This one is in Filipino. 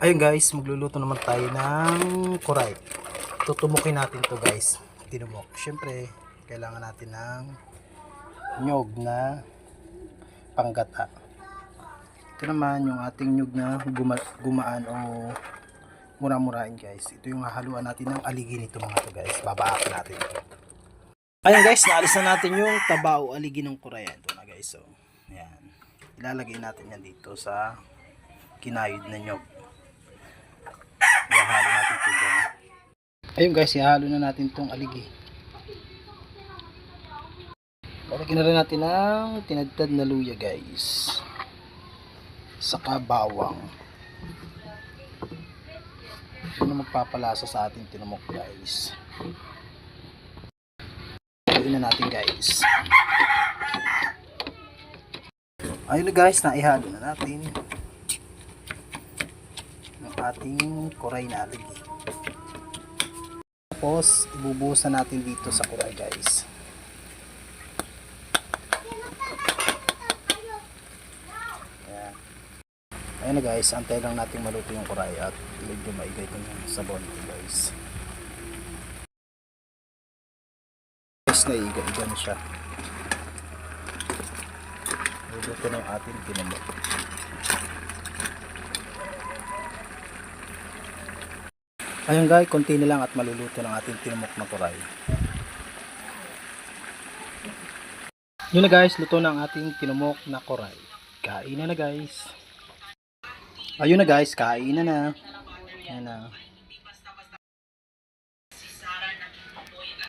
Ayun guys, magluluto naman tayo ng kuray. Tutumukin natin to guys. Tinumok. Siyempre, kailangan natin ng nyog na panggata. Ito naman yung ating nyog na guma- gumaan o mura-murain guys. Ito yung hahaluan natin ng aligi nito mga to guys. Babaakin natin. Ayun guys, naalis na natin yung taba o aligi ng kuray. Ito na guys. So, yan. Ilalagay natin yan dito sa kinayod na nyog. Ihahalo natin ito dyan. Ayun guys, ihalo na natin itong aligi. Lalagyan na rin natin ng tinadtad na luya guys. Saka bawang. Ito na magpapalasa sa ating tinamok guys. Haluin na natin guys. Ayun na guys, naihalo na natin ng ating kuray na aligi. Tapos, ibubuhos na natin dito sa kuray guys. Ayan. Ayan na guys, antay lang natin maluto yung kuray at medyo maigay itong sabon guys. Guys, naiiga-iga na siya. Maluto na yung ating tinamok. Ayun guys, konti na lang at maluluto ng ating tinamok na kuray. Yun na guys, luto ang ating tinamok na kuray. Kain na na guys. Ayun na guys, kain na na. Ayan na.